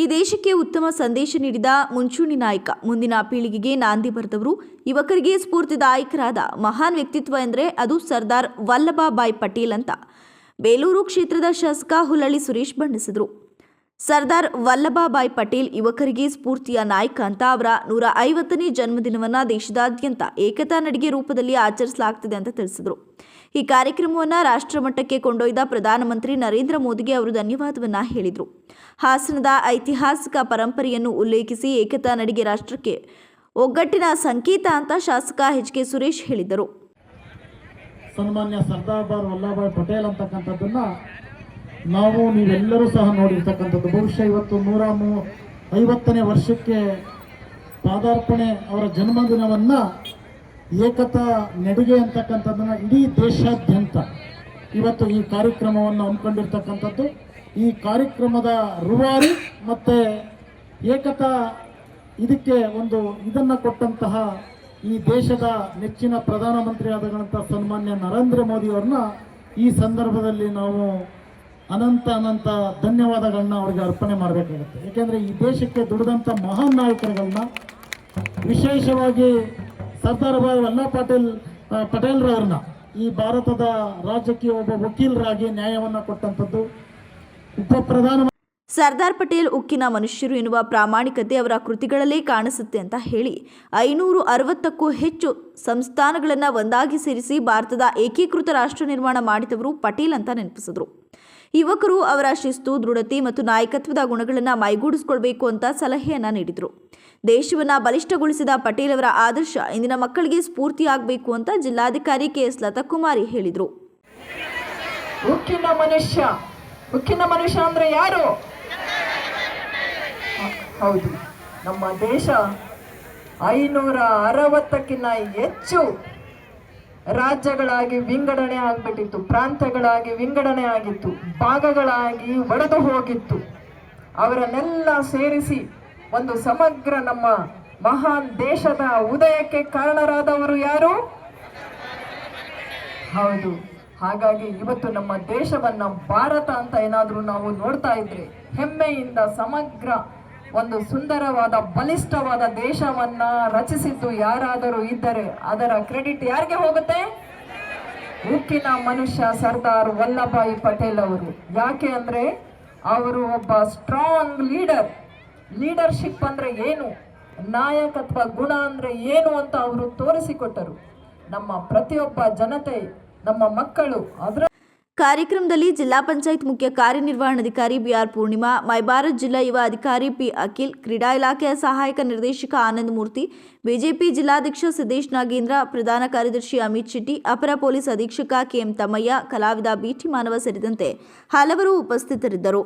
ಈ ದೇಶಕ್ಕೆ ಉತ್ತಮ ಸಂದೇಶ ನೀಡಿದ ಮುಂಚೂಣಿ ನಾಯಕ, ಮುಂದಿನ ಪೀಳಿಗೆಗೆ ನಾಂದಿ ಬರೆದವರು, ಯುವಕರಿಗೆ ಸ್ಫೂರ್ತಿದಾಯಕರಾದ ಮಹಾನ್ ವ್ಯಕ್ತಿತ್ವ ಎಂದರೆ ಅದು ಸರ್ದಾರ್ ವಲ್ಲಭಭಾಯ್ ಪಟೇಲ್ ಅಂತ. ಬೇಲೂರು ಕ್ಷೇತ್ರದ ಶಾಸಕ ಹುಲಳ್ಳಿ ಸುರೇಶ್ ಬಣ್ಣಿಸಿದರು. ಸರ್ದಾರ್ ವಲ್ಲಭಭಾಯ್ ಪಟೇಲ್ ಯುವಕರಿಗೆ ಸ್ಫೂರ್ತಿಯ ನಾಯಕ ಅಂತ ಅವರ ನೂರ ಐವತ್ತನೇ ಜನ್ಮದಿನವನ್ನ ದೇಶದಾದ್ಯಂತ ಏಕತಾ ನಡಿಗೆ ರೂಪದಲ್ಲಿ ಆಚರಿಸಲಾಗ್ತಿದೆ ಅಂತ ತಿಳಿಸಿದರು. ಈ ಕಾರ್ಯಕ್ರಮವನ್ನು ರಾಷ್ಟ್ರಮಟ್ಟಕ್ಕೆ ಕೊಂಡೊಯ್ದ ಪ್ರಧಾನಮಂತ್ರಿ ನರೇಂದ್ರ ಮೋದಿಗೆ ಅವರು ಧನ್ಯವಾದವನ್ನ ಹೇಳಿದರು. ಹಾಸನದ ಐತಿಹಾಸಿಕ ಪರಂಪರೆಯನ್ನು ಉಲ್ಲೇಖಿಸಿ ಏಕತಾ ನಡಿಗೆ ರಾಷ್ಟ್ರಕ್ಕೆ ಒಗ್ಗಟ್ಟಿನ ಸಂಕೇತ ಅಂತ ಶಾಸಕ ಎಚ್ ಕೆ ಸುರೇಶ್ ಹೇಳಿದರು. ಸರ್ದಾರ್ ಪಟೇಲ್ ನಾವು ನೀವೆಲ್ಲರೂ ಸಹ ನೋಡಿರ್ತಕ್ಕಂಥದ್ದು. ಬಹುಶಃ ಇವತ್ತು ನೂರ ಮೂ, ಐವತ್ತನೇ ವರ್ಷಕ್ಕೆ ಪಾದಾರ್ಪಣೆ ಅವರ ಜನ್ಮದಿನವನ್ನು ಏಕತಾ ನಡಿಗೆ ಅಂತಕ್ಕಂಥದ್ದನ್ನು ಇಡೀ ದೇಶಾದ್ಯಂತ ಇವತ್ತು ಈ ಕಾರ್ಯಕ್ರಮವನ್ನು ಹಮ್ಮಿಕೊಂಡಿರ್ತಕ್ಕಂಥದ್ದು. ಈ ಕಾರ್ಯಕ್ರಮದ ರುವಾರಿ ಮತ್ತು ಏಕತಾ ಇದಕ್ಕೆ ಒಂದು ಇದನ್ನು ಕೊಟ್ಟಂತಹ ಈ ದೇಶದ ನೆಚ್ಚಿನ ಪ್ರಧಾನಮಂತ್ರಿ ಆದಂಥ ಸನ್ಮಾನ್ಯ ನರೇಂದ್ರ ಮೋದಿಯವ್ರನ್ನ ಈ ಸಂದರ್ಭದಲ್ಲಿ ನಾವು ಅನಂತ ಅನಂತ ಧನ್ಯವಾದಗಳನ್ನ ಅವ್ರಿಗೆ ಅರ್ಪಣೆ ಮಾಡಬೇಕಾಗುತ್ತೆ. ಏಕೆಂದರೆ ಈ ದೇಶಕ್ಕೆ ದುಡಿದಂಥ ಮಹಾನ್ ನಾಯಕರುಗಳನ್ನ ವಿಶೇಷವಾಗಿ ಸರ್ದಾರ್ ಭಾಯ್ ವಲ್ಲಭ ಪಟೇಲ್ ಪಟೇಲ್ರವ್ರನ್ನ ಈ ಭಾರತದ ರಾಜ್ಯಕ್ಕೆ ಒಬ್ಬ ವಕೀಲರಾಗಿ ನ್ಯಾಯವನ್ನು ಕೊಟ್ಟಂಥದ್ದು ಉಪ ಪ್ರಧಾನ ಸರ್ದಾರ್ ಪಟೇಲ್ ಉಕ್ಕಿನ ಮನುಷ್ಯರು ಎನ್ನುವ ಪ್ರಾಮಾಣಿಕತೆ ಅವರ ಕೃತಿಗಳಲ್ಲೇ ಕಾಣಿಸುತ್ತೆ ಅಂತ ಹೇಳಿ ಐನೂರು ಅರವತ್ತಕ್ಕೂ ಹೆಚ್ಚು ಸಂಸ್ಥಾನಗಳನ್ನು ಒಂದಾಗಿ ಸೇರಿಸಿ ಭಾರತದ ಏಕೀಕೃತ ರಾಷ್ಟ್ರ ನಿರ್ಮಾಣ ಮಾಡಿದವರು ಪಟೇಲ್ ಅಂತ ನೆನಪಿಸಿದರು. ಯುವಕರು ಅವರ ಶಿಸ್ತು, ದೃಢತೆ ಮತ್ತು ನಾಯಕತ್ವದ ಗುಣಗಳನ್ನು ಮೈಗೂಡಿಸಿಕೊಳ್ಬೇಕು ಅಂತ ಸಲಹೆಯನ್ನು ನೀಡಿದರು. ದೇಶವನ್ನು ಬಲಿಷ್ಠಗೊಳಿಸಿದ ಪಟೇಲ್ ಅವರ ಆದರ್ಶ ಇಂದಿನ ಮಕ್ಕಳಿಗೆ ಸ್ಫೂರ್ತಿಯಾಗಬೇಕು ಅಂತ ಜಿಲ್ಲಾಧಿಕಾರಿ ಕೆ ಕೆಎಸ್ ಲತಾಕುಮಾರಿ ಹೇಳಿದರು. ಉಕ್ಕಿನ ಮನುಷ್ಯ. ಉಕ್ಕಿನ ಮನುಷ್ಯ ಯಾರು? ಹೌದು. ನಮ್ಮ ದೇಶ ಐನೂರ ಅರವತ್ತಕ್ಕಿಂತ ಹೆಚ್ಚು ರಾಜ್ಯಗಳಾಗಿ ವಿಂಗಡಣೆ ಆಗ್ಬಿಟ್ಟಿತ್ತು, ಪ್ರಾಂತ್ಯಗಳಾಗಿ ವಿಂಗಡಣೆ ಆಗಿತ್ತು, ಭಾಗಗಳಾಗಿ ಒಡೆದು ಹೋಗಿತ್ತು. ಅವರನ್ನೆಲ್ಲ ಸೇರಿಸಿ ಒಂದು ಸಮಗ್ರ ನಮ್ಮ ಮಹಾನ್ ದೇಶದ ಉದಯಕ್ಕೆ ಕಾರಣರಾದವರು ಯಾರು? ಹೌದು. ಹಾಗಾಗಿ ಇವತ್ತು ನಮ್ಮ ದೇಶವನ್ನ ಭಾರತ ಅಂತ ಏನಾದರೂ ನಾವು ನೋಡ್ತಾ ಇದ್ರೆ ಹೆಮ್ಮೆಯಿಂದ ಸಮಗ್ರ ಒಂದು ಸುಂದರವಾದ, ಬಲಿಷ್ಠವಾದ ದೇಶವನ್ನ ರಚಿಸಿದ್ದು ಯಾರಾದರೂ ಇದ್ದರೆ ಅದರ ಕ್ರೆಡಿಟ್ ಯಾರಿಗೆ ಹೋಗುತ್ತೆ? ಉಕ್ಕಿನ ಮನುಷ್ಯ ಸರ್ದಾರ್ ವಲ್ಲಭಾಯಿ ಪಟೇಲ್ ಅವರು. ಯಾಕೆ ಅಂದ್ರೆ ಅವರು ಒಬ್ಬ ಸ್ಟ್ರಾಂಗ್ ಲೀಡರ್ ಲೀಡರ್ಶಿಪ್ ಅಂದ್ರೆ ಏನು? ನಾಯಕತ್ವ ಗುಣ ಅಂದ್ರೆ ಏನು ಅಂತ ಅವರು ತೋರಿಸಿಕೊಟ್ಟರು. ನಮ್ಮ ಪ್ರತಿಯೊಬ್ಬ ಜನತೆ, ನಮ್ಮ ಮಕ್ಕಳು, ಅದರ ಕಾರ್ಯಕ್ರಮದಲ್ಲಿ ಜಿಲ್ಲಾ ಪಂಚಾಯತ್ ಮುಖ್ಯ ಕಾರ್ಯನಿರ್ವಹಣಾಧಿಕಾರಿ ಬಿಆರ್ ಪೂರ್ಣಿಮಾ, ಮೈಬಾರತ್ ಜಿಲ್ಲಾ ಯುವ ಅಧಿಕಾರಿ ಪಿ ಅಖಿಲ್, ಕ್ರೀಡಾ ಇಲಾಖೆಯ ಸಹಾಯಕ ನಿರ್ದೇಶಕ ಆನಂದ್ ಮೂರ್ತಿ, ಬಿಜೆಪಿ ಜಿಲ್ಲಾಧ್ಯಕ್ಷ ಸಿದ್ದೇಶ್ ನಾಗೇಂದ್ರ, ಪ್ರಧಾನ ಕಾರ್ಯದರ್ಶಿ ಅಮಿತ್ ಶೆಟ್ಟಿ, ಅಪರ ಪೊಲೀಸ್ ಅಧೀಕ್ಷಕ ಕೆಎಂ ತಮ್ಮಯ್ಯ, ಕಲಾವಿದ ಬಿಟಿ ಮಾನವ ಸೇರಿದಂತೆ ಹಲವರು ಉಪಸ್ಥಿತರಿದ್ದರು.